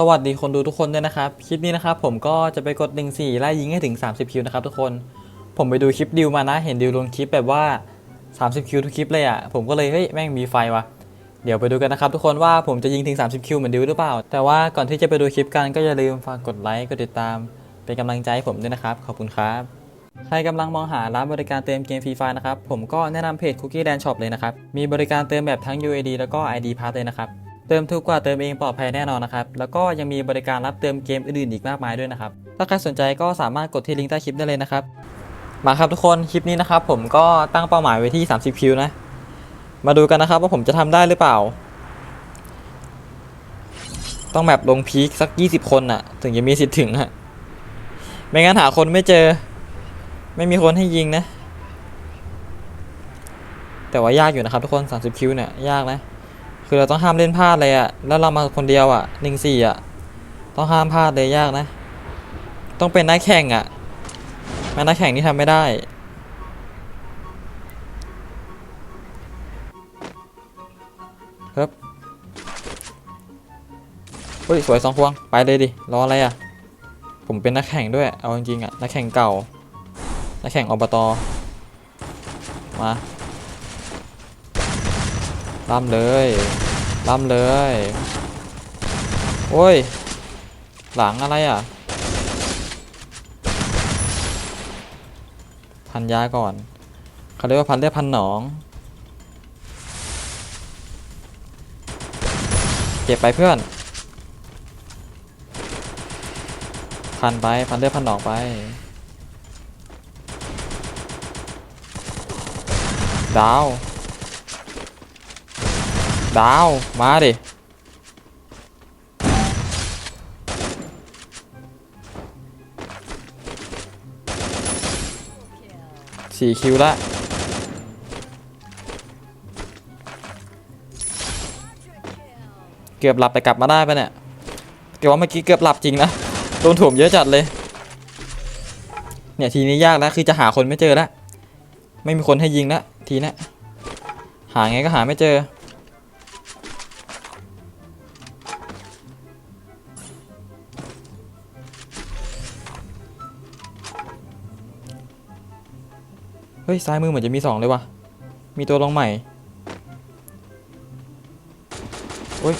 สวัสดีคนดูทุกคนด้วยนะครับ คลิปนี้นะครับผมก็จะไปกด 1 4ไล่ยิงให้ถึง 30 คิวนะครับทุกคน ผมไปดูคลิปดิวมานะ เห็นดิวลงคลิปแบบว่า 30 คิวทุกคลิปเลยอะ่ะ ผมก็เลยเฮ้ยแม่งมีไฟวะเดี๋ยวไปดูกันนะครับทุกคนว่าผมจะยิงถึง 30 คิวเหมือนดิวหรือเปล่า แต่ว่าก่อนที่จะไปดูคลิปกันก็อย่าลืมฝากกดไลค์ กดติดตาม เป็นกำลังใจให้ผมด้วยนะครับ ขอบคุณครับ ใครกำลังมองหาร้านบริการเติมเกมฟรีไฟนะครับ ผมก็แนะนำเพจ Cookie Land Shop เลยนะครับ มีบริการเติมแบบทั้ง UID แล้วก็ ID Pass เลยนะครับ เติมถูกกว่าเติมเองปลอดภัยแน่นอนนะครับ แล้วก็ยังมีบริการรับเติมเกมอื่นๆอีกมากมายด้วยนะครับ ถ้าใครสนใจก็สามารถกดที่ลิงก์ใต้คลิปได้เลยนะครับ มาครับทุกคน คลิปนี้นะครับผมก็ตั้งเป้าหมายไว้ที่ 30 คิวนะ มาดูกันนะครับว่าผมจะทำได้หรือเปล่า ต้องแบบลงพีคสัก 20 คนน่ะถึงจะมีสิทธิ์ถึงฮะ ไม่งั้นหาคนไม่เจอ ไม่มีคนให้ยิงนะ แต่ว่ายากอยู่นะครับทุกคน 30 คิวเนี่ยยากนะ คือเราต้องห้ามเล่นพลาดเลยอะแล้วเรามาคนเดียวอะหนึ่งสี่อะต้องห้ามพลาดเลยยากนะ ต้องเป็นนักแข่งอะแม้นักแข่งนี่ทำไม่ได้ครับเฮ้ยสวยสองพวงไปเลยดิรออะไรอะผมเป็นนักแข่งด้วยเอาจริงๆอะนักแข่งเก่านักแข่งอบตมา ล่ำเลยล่ำเลย โอ้ย หลังอะไรอะ พันยาก่อนเขาเรียกว่าพันเลือดพันหนอง เก็บไปเพื่อน พันไป พันเลือดพันหนองไป ดาว ดาว มาดิ สี่คิวละเกือบหลับแต่กลับมาได้ปะเนี่ยเกือบว่าเมื่อกี้เกือบหลับจริงนะโดนถ่วมเยอะจัดเลย เนี่ยทีนี้ยากแล้วคือจะหาคนไม่เจอแล้วไม่มีคนให้ยิงแล้วทีนี้หาไงก็หาไม่เจอ ฮ้ยซ้ายมือเหมือนจะมีสองเลยวะมีตัวลงใหม่โอ้ย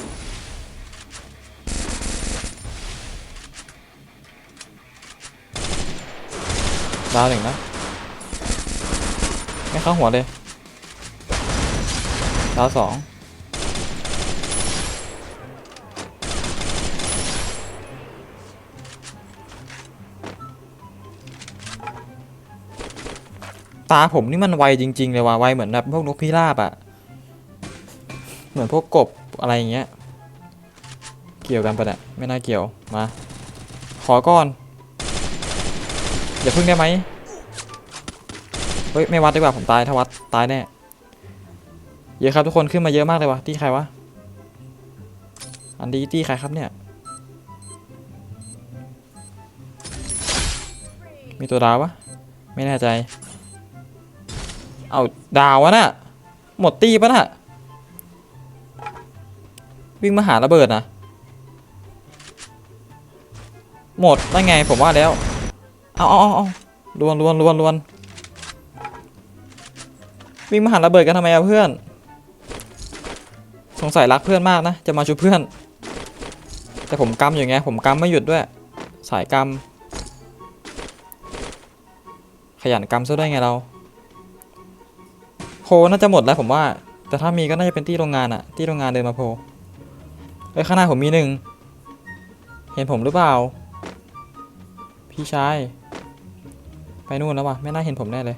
ดาวหนึ่งนะ ไม่เข้าหัวเลยดาวสอง ตาผมนี่มันไวจริง ๆ เลยว่ะไวเหมือนแบบพวกนกพิราบอะเหมือนพวกกบอะไรอย่างเงี้ย เกี่ยวกันปะเนี่ยไม่น่าเกี่ยวมา ขอก่อน อย่าพึ่งได้ไหมเฮ้ยไม่วัดดีกว่าผมตายถ้าวัดตายแน่เยอะครับทุกคนขึ้นมาเยอะมากเลยวะที่ใครวะอันดีที่ใครครับเนี่ย มีตัวดาววะไม่แน่ใจ เอาดาววะน่ะหมดตีปะน่ะวิ่งมาหาระเบิดนะหมดได้ไงผมว่าแล้ว เอาเอาเอาเอาลวนลวนลวนลวนวิ่งมาหาระเบิดกันทำไมอะเพื่อน สงสัยรักเพื่อนมากนะ จะมาช่วยเพื่อน แต่ผมกำอยู่ไง ผมกำไม่หยุดด้วย สายกำขยันกำซะได้ไงเรา โพน่าจะหมดแล้วผมว่า แต่ถ้ามีก็น่าจะเป็นที่โรงงานอะที่โรงงานเดินมาโพเอ้ยข้างหน้าผมมีหนึ่งเห็นผมหรือเปล่า พี่ชายไปนู่นแล้ววะไม่น่าเห็นผมแน่เลย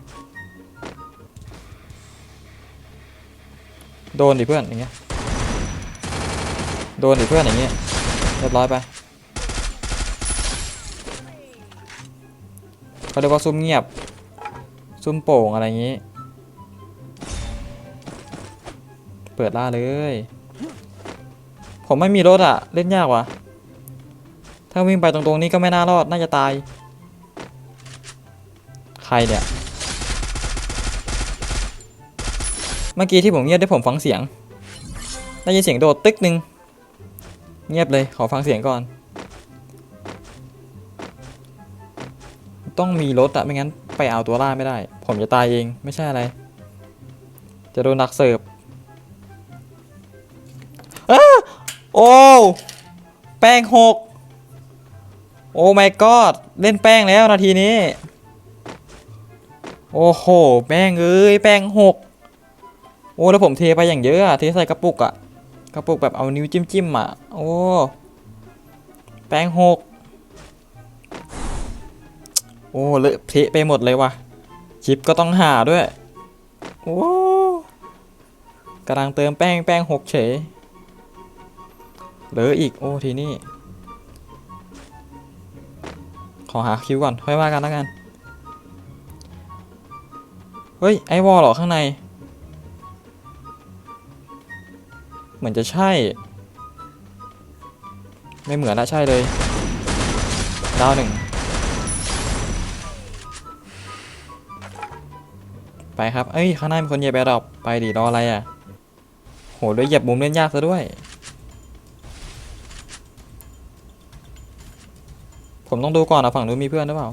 โดนดิเพื่อนอย่างเงี้ยโดนดิเพื่อนอย่างเงี้ยเรียบร้อยไปเขาเรียกว่าซุ่มเงียบ ซุ่มโป่งอะไรอย่างงี้ เปิดล่าเลย ผมไม่มีรถอะเล่นยากว่ะ ถ้าวิ่งไปตรงๆนี้ก็ไม่น่ารอดน่าจะตาย ใครเนี่ย เมื่อกี้ที่ผมเงียบได้ผมฟังเสียง ได้ยินเสียงโดดตึกหนึ่งเงียบเลยขอฟังเสียงก่อน ต้องมีรถอะไม่งั้นไปเอาตัวล่าไม่ได้ ผมจะตายเองไม่ใช่อะไร จะโดนดักเสิร์ฟ โอ้ แป้งหก โอ้ my god เล่นแป้งแล้วนาทีนี้ โอ้โห แป้งเอ้ย แป้งหก โอ้ แล้วผมเทไปอย่างเยอะอะเทใส่กระปุกอะกระปุกแบบเอานิ้วจิ้มจิ้มๆอะโอ้ แป้งหก โอ้เลอะเทะไปหมดเลยว่ะ ชิปก็ต้องหาด้วย โอ้กำลังเติมแป้งแป้งหกเฉย เหลืออีกโอ้ทีนี้ขอหาคิวก่อนค่อยว่ากันแล้วกัน เฮ้ย ไอวอลหรอข้างใน เหมือนจะใช่ ไม่เหมือนละใช่เลย ดาวหนึ่ง ไปครับ เอ้ย ข้างหน้ามีคนเหยียบแอร์ดรอปไปดิรออะไรอะ โหด้วยเหยียบมุมเล่นยากซะด้วย ผมต้องดูก่อนนะฝั่งนู้นมีเพื่อนหรือเปล่า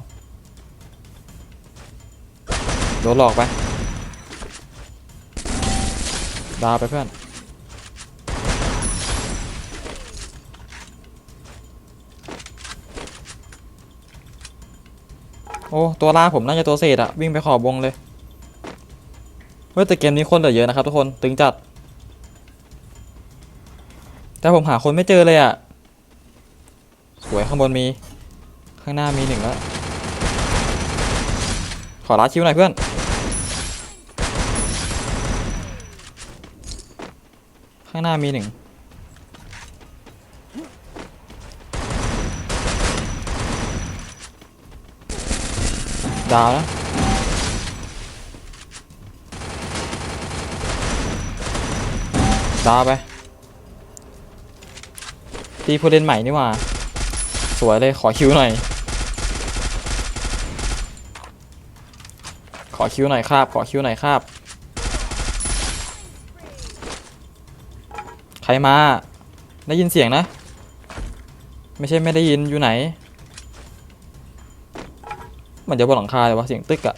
โดนหลอกไป ดาวไปเพื่อน โอ้ตัวล่าผมน่าจะตัวเศษอะวิ่งไปขอบวงเลย เฮ้ยแต่เกมนี้คนเหลือเยอะนะครับทุกคนตึงจัด แต่ผมหาคนไม่เจอเลยอะสวยข้างบนมี ข้างหน้ามีหนึ่งแล้ว ขอรัดคิวหน่อยเพื่อน ข้างหน้ามีหนึ่งดาวนะดาวไป ตีผู้เล่นใหม่นี่หว่า สวยเลยขอคิวหน่อย ขอคิวหน่อยครับ ขอคิวหน่อยครับ ใครมา ได้ยินเสียงนะ ไม่ใช่ไม่ได้ยินอยู่ไหนมือนจะบนหลังคาเลยวะเสียงตึกอะ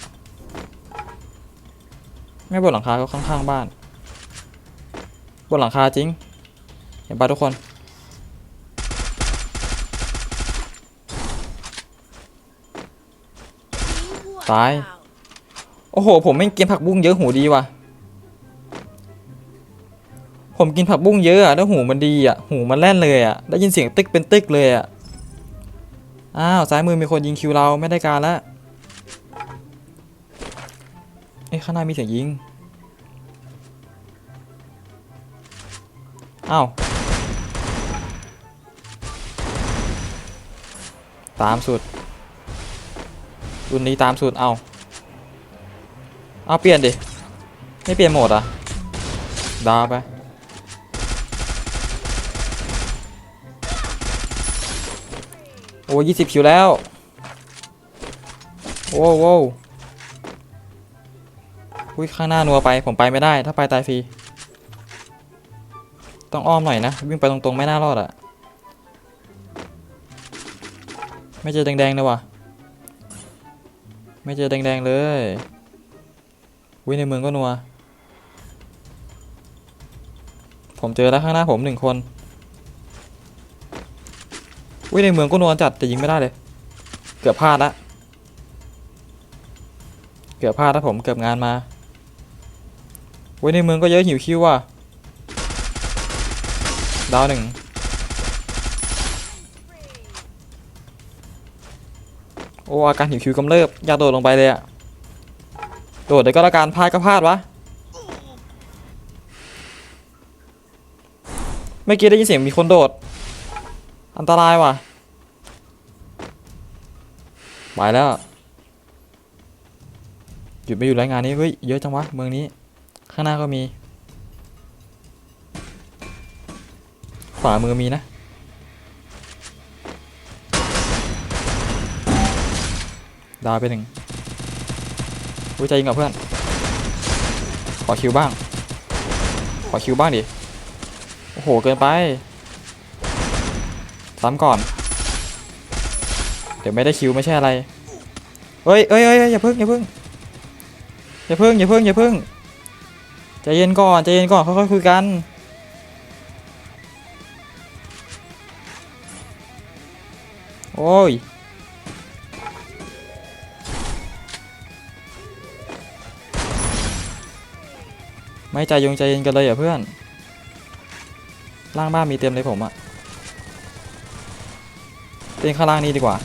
ไม่บนหลังคาก็ข้างๆบ้าน บนหลังคาจริง เห็นปะทุกคนตาย โอ้โห ผมไม่งกินผักบุ้งเยอะหูดีว่ะ ผมกินผักบุ้งเยอะอะแล้วหูมันดีอะหูมันแล่นเลยอะได้ยินเสียงตึกเป็นตึกเลยอะอ้าวซ้ายมือมีคนยิงคิวเราไม่ได้การละเอ้ข้างหน้ามีเสียงยิงอ้าวตามสุดรุ่นนี้ตามสุดเอา เอาเปลี่ยนดิ ไม่เปลี่ยนโหมดอะ ดาไป โอ้ยี่สิบคิวแล้ว โว้โว้อุ้ยข้างหน้านัวไป ผมไปไม่ได้ ถ้าไปตายฟรี ต้องอ้อมหน่อยนะ วิ่งไปตรงๆ ไม่น่ารอดอะไม่เจอแดงๆเลยว่ะ ไม่เจอแดงๆเลย วิในเมืองก็นัว ผมเจอแล้วข้างหน้าผมหนึ่งคนวิในเมืองก็นัวจัดแต่ยิงไม่ได้เลย เกือบพลาดละเกือบพลาดแล้วผมเกือบงานมาวิในเมืองก็เยอะหิวคิวว่ะ ดาวหนึ่ง โอ้อาการหิวคิวกำเริบอยากโดดลงไปเลยอะ โดดเดี๋ยวก็ล้วการพลาดก็พลาดวะ เมื่อกี้ได้ยินเสียงมีคนโดด อันตรายว่ะไปแล้ว หยุดไม่อยู่รายงานนี้ เฮ้ย เยอะจังวะ เมืองนี้ ข้างหน้าก็มี ขวามือมีนะดาวไปหนึ่ง อุ้ยใจยิงกับเพื่อน ขอคิวบ้าง ขอคิวบ้างดิ โอ้โห เกินไป ซ้ำก่อน เดี๋ยวไม่ได้คิวไม่ใช่อะไรเฮ้ยเฮ้ยเฮ้ยเฮ้ยอย่าพึ่งอย่าพึ่งอย่าพึ่งอย่าพึ่งอย่าพึ่งใจเย็นก่อนใจเย็นก่อนค่อยๆคุยกันโอ้ย ไม่ใจยงใจเย็นกันเลยอย่าเพื่อน ล่างบ้านมีเต็มเลยผมอะเต็นข้างล่างนี้ดีกว่า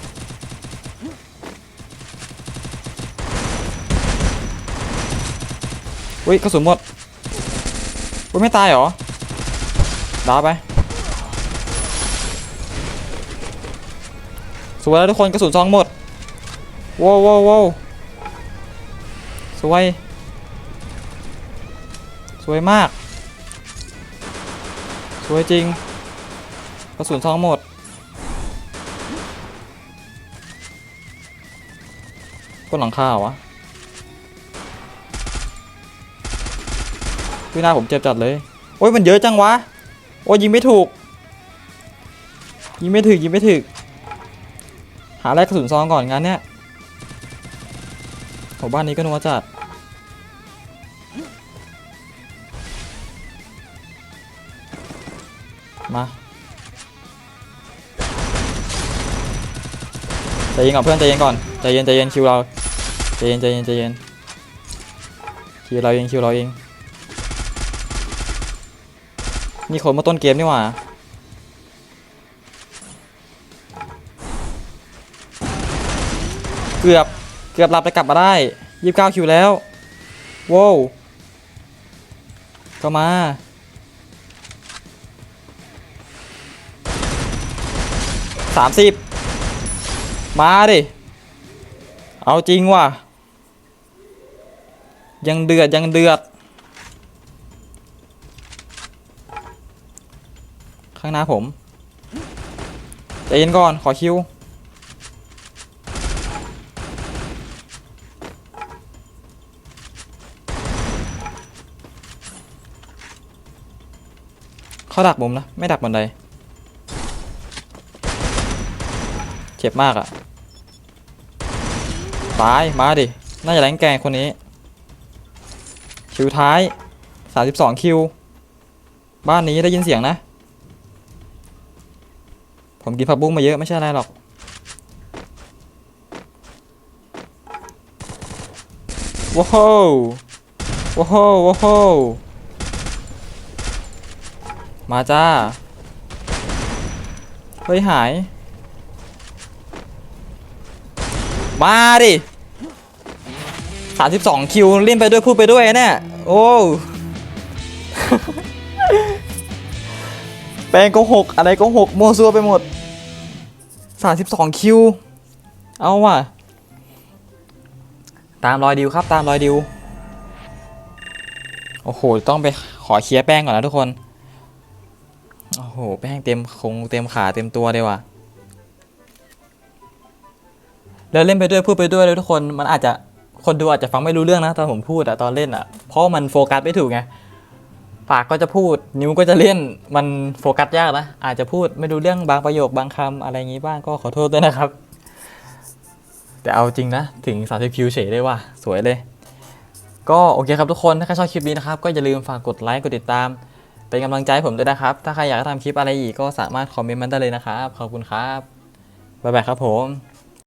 อุ้ยกระสุนหมด อุ้ยไม่ตายเหรอดาไป สวยแล้วทุกคนกระสุนซองหมดว้าวว้าวว้าวสวย สวยมาก สวยจริง กระสุนซองหมด คนหลังคาวะพี่หน้าผมเจ็บจัดเลย โอ้ยมันเยอะจังวะ โอ้ยยิงไม่ถูก ยิงไม่ถึกยิงไม่ถึก หาแรกกระสุนซองก่อนงานเนี้ยโหบ้านนี้ก็นัวจัด มาใจเย็นก่อนเพื่อนใจเย็นก่อนใจเย็นใจเย็นคิวเราใจเย็นใจเย็นใจเย็นคิวเราเองคิวเราเองนี่คนเมื่อต้นเกมนี่หว่าเกือบเกือบหลับไปกลับมาได้ยี่สิบเก้าคิวแล้วว้าวก็มา สามสิบมาดิ เอาจริงว่ะ ยังเดือด ยังเดือด ข้างหน้าผมใจเย็นก่อน ขอคิว เขาดักมุมนะ ไม่ดักบันได เจ็บมากอะ่ะตายมาดิ น่าจะแรงแกงคนนี้ คิวท้าย 32 คิว บ้านนี้ได้ยินเสียงนะ ผมกินผักบุ้งมาเยอะไม่ใช่อะไรหรอก ว้าวว้าวว้าวมาจ้า เฮ้ยหาย มาดิ32คิวเล่นไปด้วยพูดไปด้วยเนี่ยโอ้แปลงก็หกอะไรก็หกมัวซัวไปหมด32คิว เอาว่ะ ตามรอยดิวครับตามรอยดิว โอ้โห ต้องไปขอเคลียร์แป้งก่อนนะทุกคน โอ้โห แป้งเต็มคงเต็มขาเต็มตัวเลยว่ะ แล้วเล่นไปด้วยพูดไปด้วยเลยทุกคนมันอาจจะคนดูอาจจะฟังไม่รู้เรื่องนะตอนผมพูดอะตอนเล่นอะเพราะมันโฟกัสไม่ถูกไงปากก็จะพูดนิ้วก็จะเล่นมันโฟกัสยากนะอาจจะพูดไม่รู้เรื่องบางประโยคบางคำอะไรอย่างงี้บ้างก็ขอโทษด้วยนะครับ แต่เอาจริงนะถึง30คิวเฉยได้ว่าสวยเลย ก็โอเคครับทุกคนถ้าใครชอบคลิปนี้นะครับก็อย่าลืมฝากกดไลค์กดติดตามเป็นกำลังใจผมด้วยนะครับ ถ้าใครอยากทำคลิปอะไรอีกก็สามารถคอมเมนต์มันได้เลยนะครับ ขอบคุณครับ บ๊ายบายครับผม